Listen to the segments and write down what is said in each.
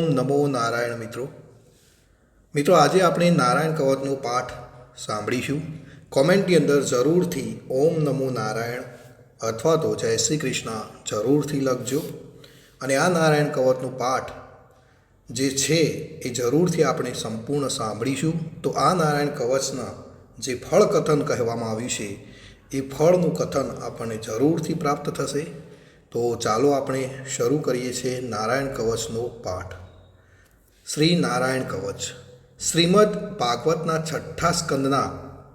નમો નારાયણ મિત્રો. મિત્રો, આજે આપણે નારાયણ કવચનો પાઠ સાંભળીશું. કોમેન્ટની અંદર જરૂરથી ઓમ નમો નારાયણ અથવા તો જય શ્રી કૃષ્ણ જરૂરથી લખજો. અને આ નારાયણ કવચનો પાઠ જે છે એ જરૂરથી આપણે સંપૂર્ણ સાંભળીશું. તો આ નારાયણ કવચના જે ફળ કથન કહેવામાં આવ્યું છે, એ ફળનું કથન આપણને જરૂરથી પ્રાપ્ત થશે. તો ચાલો આપણે શરૂ કરીએ છીએ નારાયણ કવચનો પાઠ. શ્રી નારાયણ કવચ. શ્રીમદ ભાગવતના છઠ્ઠા સ્કંદના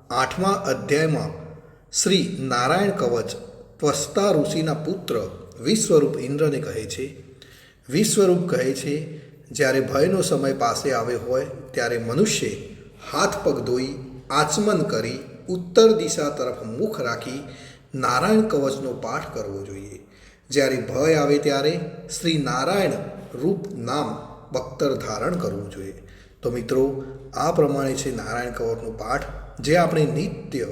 આઠમા અધ્યાયમાં શ્રી નારાયણ કવચ ત્વસ્તા ઋષિના પુત્ર વિશ્વરૂપ ઇન્દ્રને કહે છે. વિશ્વરૂપ કહે છે, જ્યારે ભયનો સમય પાસે આવ્યો હોય, ત્યારે મનુષ્ય હાથ પગ ધોઈ, આચમન કરી, ઉત્તર દિશા તરફ મુખ રાખી નારાયણ કવચનો પાઠ કરવો જોઈએ. જ્યારે ભય આવે ત્યારે શ્રી નારાયણ રૂપ નામ બખ્તર ધારણ કરવું જોઈએ. તો મિત્રો, આ પ્રમાણે છે નારાયણ કવચનો પાઠ. જે આપણે નિત્ય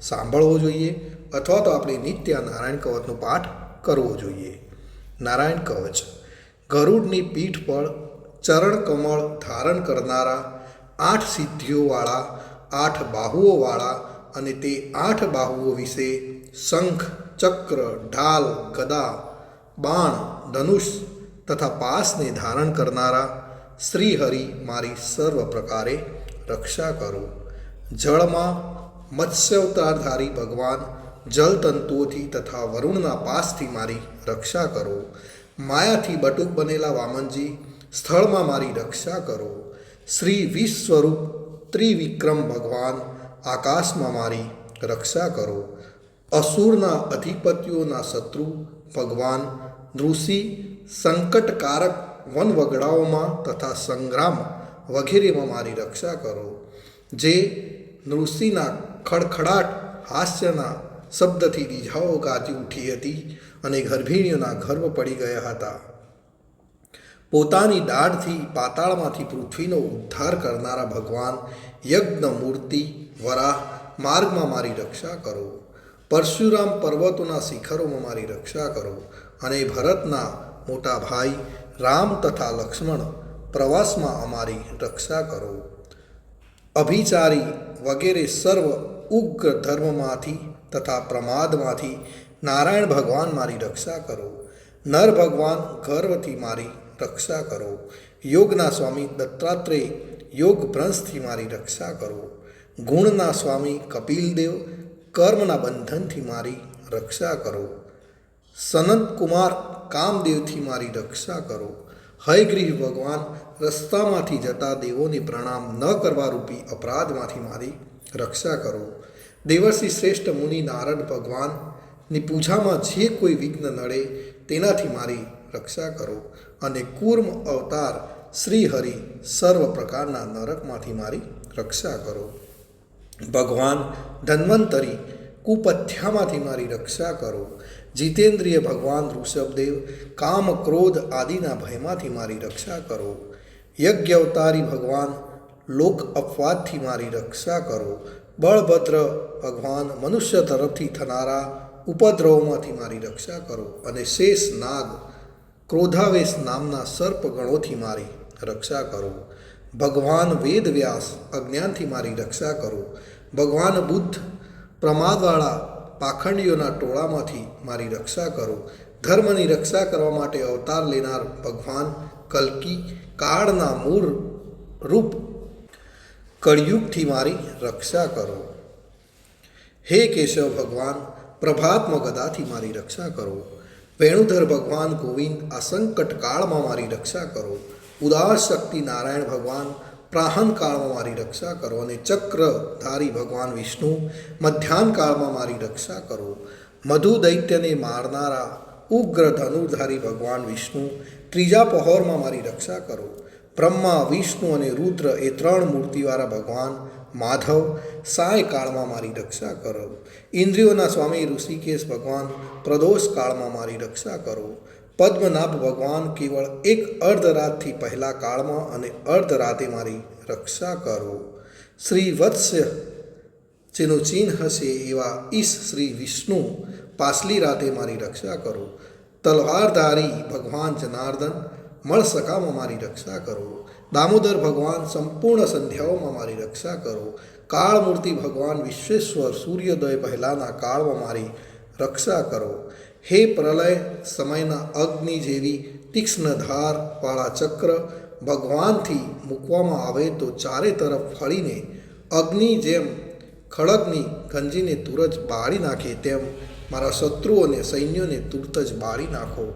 સાંભળવો જોઈએ અથવા તો આપણે નિત્ય નારાયણ કવચનો પાઠ કરવો જોઈએ. નારાયણ કવચ. ગરુડની પીઠ પર ચરણ કમળ ધારણ કરનારા આઠ સિદ્ધિઓવાળા, આઠ બાહુઓવાળા અને તે આઠ બાહુઓ વિશે શંખ, ચક્ર, ઢાલ, ગદા, બાણ, ધનુષ તથા પાસને ધારણ કરનારા શ્રી હરિ મારી સર્વ પ્રકારે રક્ષા કરો. જળમાં મત્સ્યવતારધારી ભગવાન જલતંતુઓથી તથા વરુણના પાસથી મારી રક્ષા કરો. માયાથી બટુક બનેલા વામનજી સ્થળમાં મારી રક્ષા કરો. શ્રી વિશ્વરૂપ ત્રિવિક્રમ ભગવાન આકાશમાં મારી રક્ષા કરો. અસુરના અધિપતિઓના શત્રુ ભગવાન ઋષિ સંકટકારક વનવગડાઓમાં તથા સંગ્રામ વગેરેમાં મારી રક્ષા કરો, જે નૃષિના ખડખડાટ હાસ્યના શબ્દથી રીઝાઓ ગાજી ઉઠી હતી અને ગર્ભિણીઓના ગર્ભ પડી ગયા હતા. પોતાની દાઢથી પાતાળમાંથી પૃથ્વીનો ઉદ્ધાર કરનારા ભગવાન યજ્ઞ મૂર્તિ વરાહ માર્ગમાં મારી રક્ષા કરો, પરશુરામ પર્વતોના શિખરોમાં મારી રક્ષા કરો અને ભરતના મોટા ભાઈ રામ તથા લક્ષ્મણ પ્રવાસમાં અમારી રક્ષા કરો. અભિચારી વગેરે સર્વ ઉગ્ર ધર્મમાંથી તથા પ્રમાદમાંથી નારાયણ ભગવાન મારી રક્ષા કરો. નર ભગવાન ગર્વથી મારી રક્ષા કરો. યોગના સ્વામી દત્તાત્રેય યોગ ભ્રંશથી મારી રક્ષા કરો. ગુણના સ્વામી કપિલદેવ કર્મના બંધનથી મારી રક્ષા કરો. સનત કુમાર કામદેવથી મારી રક્ષા કરો. હયગ્રીહ ભગવાન રસ્તામાંથી જતા દેવોને પ્રણામ ન કરવા રૂપી અપરાધમાંથી મારી રક્ષા કરો. દેવર્ષિ શ્રેષ્ઠ મુનિ નારદ ભગવાનની પૂજામાં જે કોઈ વિઘ્ન નડે તેનાથી મારી રક્ષા કરો અને કૂર્મ અવતાર શ્રી હરિ સર્વ પ્રકારના નરકમાંથી મારી રક્ષા કરો. ભગવાન ધન્વંતરી કુપથ્યામાંથી મારી રક્ષા કરો. જીતેન્દ્રિય ભગવાન ઋષભદેવ, કામ ક્રોધ આદિના ભયમાંથી મારી રક્ષા કરો. યજ્ઞ અવતારી ભગવાન, લોક અપવાદથી મારી રક્ષા કરો. બળભદ્ર ભગવાન, મનુષ્ય તરફથી થનારા ઉપદ્રવોમાંથી મારી રક્ષા કરો અને શેષ નાગ, ક્રોધાવેશ નામના સર્પગણોથી મારી રક્ષા કરો. ભગવાન વેદવ્યાસ અજ્ઞાનથી મારી રક્ષા કરો. ભગવાન બુદ્ધ પ્રમાદવાળા પાખંડીઓના ટોળામાંથી મારી રક્ષા કરો. ધર્મની રક્ષા કરવા માટે અવતાર લેનાર ભગવાન કલ્કી કાળના મૂળ રૂપ કળિયુગથી મારી રક્ષા કરો. હે કેશવ ભગવાન, પ્રભાત્મ ગદાથી મારી રક્ષા કરો. વેણુધર ભગવાન ગોવિંદ આ સંકટ કાળમાં મારી રક્ષા કરો. ઉદાર શક્તિ નારાયણ ભગવાન પ્રાહન કાળમાં મારી રક્ષા કરો અને ચક્રધારી ભગવાન વિષ્ણુ મધ્યાહન કાળમાં મારી રક્ષા કરો. મધુ દૈત્યને મારનારા ઉગ્ર ધનુર્ધારી ભગવાન વિષ્ણુ ત્રીજા પહોરમાં મારી રક્ષા કરો. બ્રહ્મા, વિષ્ણુ અને રુદ્ર એ ત્રણ મૂર્તિવાળા ભગવાન માધવ સાય કાળમાં મારી રક્ષા કરો. ઇન્દ્રિયોના સ્વામી ઋષિકેશ ભગવાન પ્રદોષ કાળમાં મારી રક્ષા કરો. પદ્મનાભ ભગવાન કેવળ એક અર્ધરાતથી પહેલા કાળમાં અને અર્ધરાતે મારી રક્ષા કરો. શ્રી વત્સ્ય જેનું ચિહ્ન હશે એવા ઈશ શ્રી વિષ્ણુ, પાછલી રાતે મારી રક્ષા કરો. તલવારધારી ભગવાન જનાર્દન, મળસકામાં મારી રક્ષા કરો. દામોદર ભગવાન સંપૂર્ણ સંધ્યાઓમાં મારી રક્ષા કરો. કાળમૂર્તિ ભગવાન વિશ્વેશ્વર સૂર્યોદય પહેલાંના કાળમાં મારી રક્ષા કરો. હે પ્રલય, સમયના અગ્નિ જેવી તીક્ષ્ણ ધારવાળા ચક્ર ભગવાનથી મૂકવામાં આવે તો ચારે તરફ ફળીને અગ્નિ જેમ ખડગની ગંજીને તુરત બાળી નાખે, તેમ મારા શત્રુઓને સૈન્યોને તુરત જ બાળી નાખો.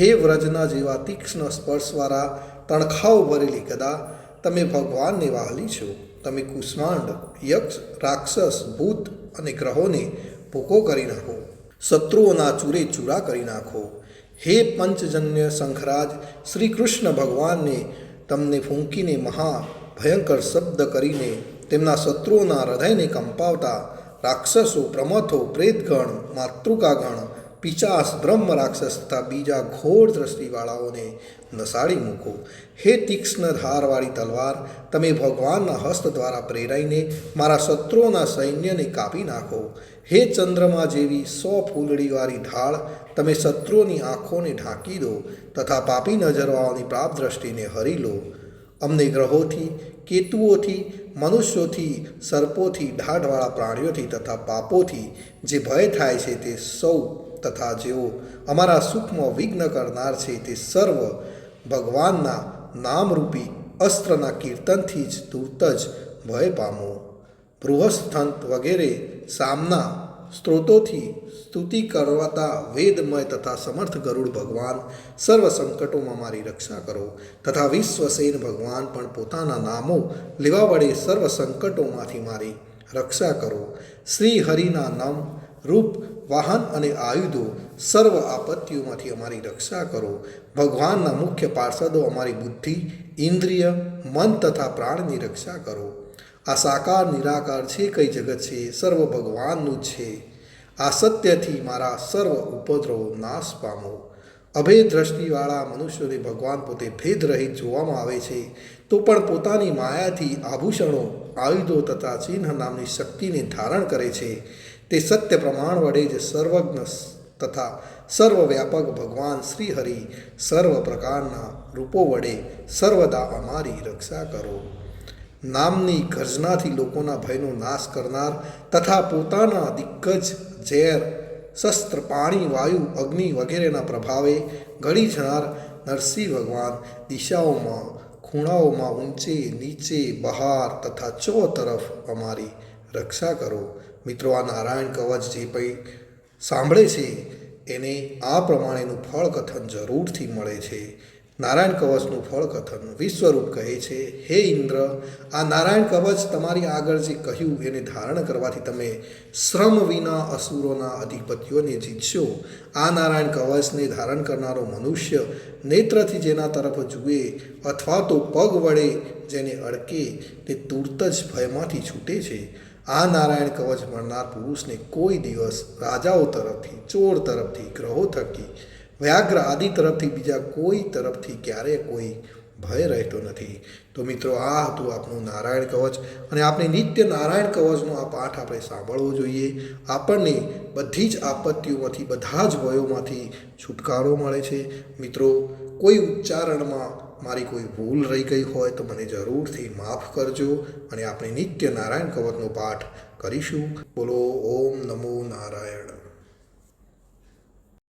હે વ્રજના જેવા તીક્ષ્ણ સ્પર્શવાળા તણખાઓ ભરેલી ગદા, તમે ભગવાનને વાહલી છો. તમે કુષ્માંડ, યક્ષ, રાક્ષસ, ભૂત અને ગ્રહોને ભૂકો કરી નાખો. શત્રુઓના ચૂરે ચૂરા કરી નાખો. હે પંચજન્ય શંખરાજ શ્રી કૃષ્ણ ભગવાનને તમને ફૂંકીને મહા ભયંકર શબ્દ કરીને તેમના શત્રુઓના હૃદયને કંપાવતા રાક્ષસો, પ્રમથો, પ્રેતગણ, માતૃકાગણ, પિચાસ, બ્રહ્મ રાક્ષસ તથા બીજા ઘોર દ્રષ્ટિવાળાઓને નસાડી મૂકો. હે તીક્ષ્ણ ધારવાળી તલવાર, તમે ભગવાનના હસ્ત દ્વારા પ્રેરાઈને મારા શત્રુઓના સૈન્યને કાપી નાખો. હે ચંદ્રમા જેવી સો ફૂલડીવાળી ઢાળ તમે શત્રુઓની આંખોને ઢાંકી દો તથા પાપી નજરવાળાની પ્રાપ દ્રષ્ટિને હરી લો. અમને ગ્રહોથી, કેતુઓથી, મનુષ્યોથી, સર્પોથી, ઢાઢવાળા પ્રાણીઓથી તથા પાપોથી જે ભય થાય છે તે સૌ તથા જેઓ અમારા સુખમાં વિઘ્ન કરનાર છે તે સર્વ ભગવાનના નામરૂપી અસ્ત્રના કીર્તનથી જ ધૂર્ત જ ભય પામો. બૃહસ્થંત વગેરે સામના સ્ત્રોતોથી સ્તુતિ કરવાતા વેદમય તથા સમર્થ ગરુડ ભગવાન સર્વ સંકટોમાં મારી રક્ષા કરો તથા વિશ્વસેન ભગવાન પણ પોતાના નામો લેવા વડે સર્વ સંકટોમાંથી મારી રક્ષા કરો. શ્રી હરિના નામ રૂપ, વાહન અને આયુધો સર્વ આપત્તિઓમાંથી અમારી રક્ષા કરો. ભગવાનના મુખ્ય પાર્ષદો અમારી બુદ્ધિ, ઇન્દ્રિય, મન તથા પ્રાણની રક્ષા કરો. આ સાકાર નિરાકાર છે, કઈ જગત છે, સર્વ ભગવાનનું જ છે. આ સત્યથી મારા સર્વ ઉપદ્રવો નાશ પામો. અભેદ દ્રષ્ટિવાળા મનુષ્યોને ભગવાન પોતે ભેદ રહિત જોવામાં આવે છે. તો પણ પોતાની માયાથી આભૂષણો આયુધો તથા ચિહ્ન નામની શક્તિને ધારણ કરે છે. તે સત્ય પ્રમાણ વડે જ સર્વજ્ઞ તથા સર્વવ્યાપક ભગવાન શ્રી હરિ સર્વ પ્રકારના રૂપો વડે સર્વદા અમારી રક્ષા કરો. નામની ગર્જનાથી લોકોના ભયનો નાશ કરનાર તથા પોતાના દિગ્ગજ ઝેર, શસ્ત્ર, પાણી, વાયુ, અગ્નિ વગેરેના પ્રભાવે ગળી જનાર નરસિંહ ભગવાન દિશાઓમાં, ખૂણાઓમાં ઊંચે, નીચે, બહાર તથા ચો તરફ અમારી રક્ષા કરો. મિત્રો, આ નારાયણ કવચ જે પૈ સાંભળે છે, એને આ પ્રમાણેનું ફળ કથન જરૂરથી મળે છે. નારાયણ કવચનું ફળ કથન વિશ્વરૂપ કહે છે, હે ઇન્દ્ર, આ નારાયણ કવચ તમારી આગળ જે કહ્યું એને ધારણ કરવાથી તમે શ્રમ વિના અસુરોના અધિપતિઓને જીતશો. આ નારાયણ કવચને ધારણ કરનારો મનુષ્ય નેત્રથી જેના તરફ જુએ અથવા તો પગ વડે જેને અડકે તે તુરત જ ભયમાંથી છૂટે છે. આ નારાયણ કવચ મળનાર પુરુષને કોઈ દિવસ રાજાઓ તરફથી, ચોર તરફથી, ગ્રહો થકી વ્યાઘ્ર આદિ તરફથી બીજા કોઈ તરફથી ક્યારેય કોઈ ભય રહેતો નથી. તો મિત્રો, આ હતું આપનું નારાયણ કવચ અને આપણે નિત્ય નારાયણ કવચનો આ પાઠ આપણે સાંભળવો જોઈએ. આપણને બધી જ આપત્તિઓમાંથી, બધા જ ભયોમાંથી છુટકારો મળે છે. મિત્રો, કોઈ ઉચ્ચારણમાં મારી કોઈ ભૂલ રહી ગઈ હોય તો મને જરૂરથી માફ કરજો અને આપણે નિત્ય નારાયણ કવચનો પાઠ કરીશું. બોલો, ઓમ નમો નારાયણ.